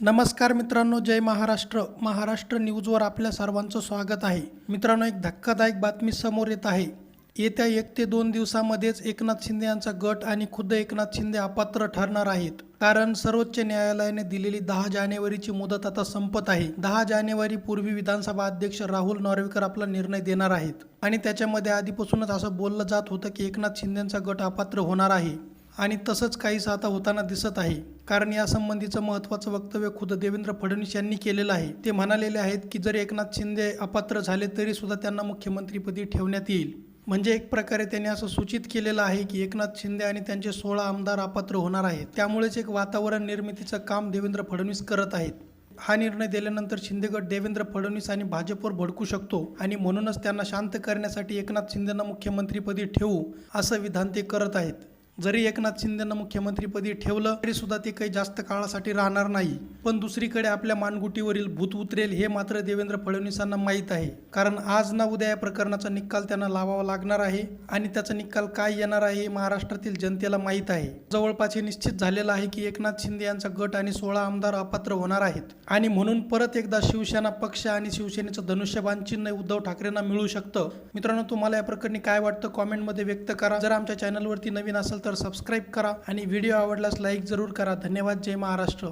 नमस्कार मित्रांनो जय महाराष्ट्र. महाराष्ट्र न्यूजवर आपल्या सर्वांचं स्वागत आहे. मित्रांनो एक धक्कादायक बातमी समोर येत आहे. येत्या एक ते दोन दिवसामध्येच एकनाथ शिंदे यांचा गट आणि खुद्द एकनाथ शिंदे अपात्र ठरणार आहेत. कारण सर्वोच्च न्यायालयाने दिलेली दहा जानेवारीची मुदत आता संपत आहे. दहा जानेवारी पूर्वी विधानसभा अध्यक्ष राहुल नॉर्वेकर आपला निर्णय देणार आहेत. आणि त्याच्यामध्ये आधीपासूनच असं बोललं जात होतं की एकनाथ शिंदेचा गट अपात्र होणार आहे. आणि तसंच काहीसं आता होताना दिसत आहे. कारण यासंबंधीचं महत्त्वाचं वक्तव्य खुद देवेंद्र फडणवीस यांनी केलेलं आहे. ते म्हणालेले आहेत की जर एकनाथ शिंदे अपात्र झाले तरी सुद्धा त्यांना मुख्यमंत्रीपदी ठेवण्यात येईल. म्हणजे एक प्रकारे त्यांनी असं सूचित केलेलं आहे की एकनाथ शिंदे आणि त्यांचे सोळा आमदार अपात्र होणार आहेत. त्यामुळेच एक वातावरण निर्मितीचं काम देवेंद्र फडणवीस करत आहेत. हा निर्णय दिल्यानंतर शिंदेगड देवेंद्र फडणवीस आणि भाजपवर भडकू शकतो आणि म्हणूनच त्यांना शांत करण्यासाठी एकनाथ शिंदेना मुख्यमंत्रीपदी ठेवू असं विधान ते करत आहेत. जरी एकनाथ शिंदेना मुख्यमंत्रीपदी ठेवलं तरी सुद्धा ते काही जास्त काळासाठी राहणार नाही. पण दुसरीकडे आपल्या मानगुटीवरील भूत उतरेल हे मात्र देवेंद्र फडणवीसांना माहीत आहे. कारण आज ना उद्या या प्रकरणाचा निकाल त्यांना लावावा लागणार आहे आणि त्याचा निकाल काय येणार आहे हे महाराष्ट्रातील जनतेला माहीत आहे. जवळपास हे निश्चित झालेलं आहे की एकनाथ शिंदे यांचा गट आणि सोळा आमदार अपात्र होणार आहेत. आणि म्हणून परत एकदा शिवसेना पक्ष आणि शिवसेनेचं धनुष्यबाण चिन्ह उद्धव ठाकरेंना मिळू शकतं. मित्रांनो तुम्हाला या प्रकरणी काय वाटतं? कॉमेंटमध्ये व्यक्त करा. जर आमच्या चॅनलवरती नवीन असेल तर सबस्क्राईब करा आणि व्हिडिओ आवडल्यास लाईक जरूर करा. धन्यवाद. जय महाराष्ट्र.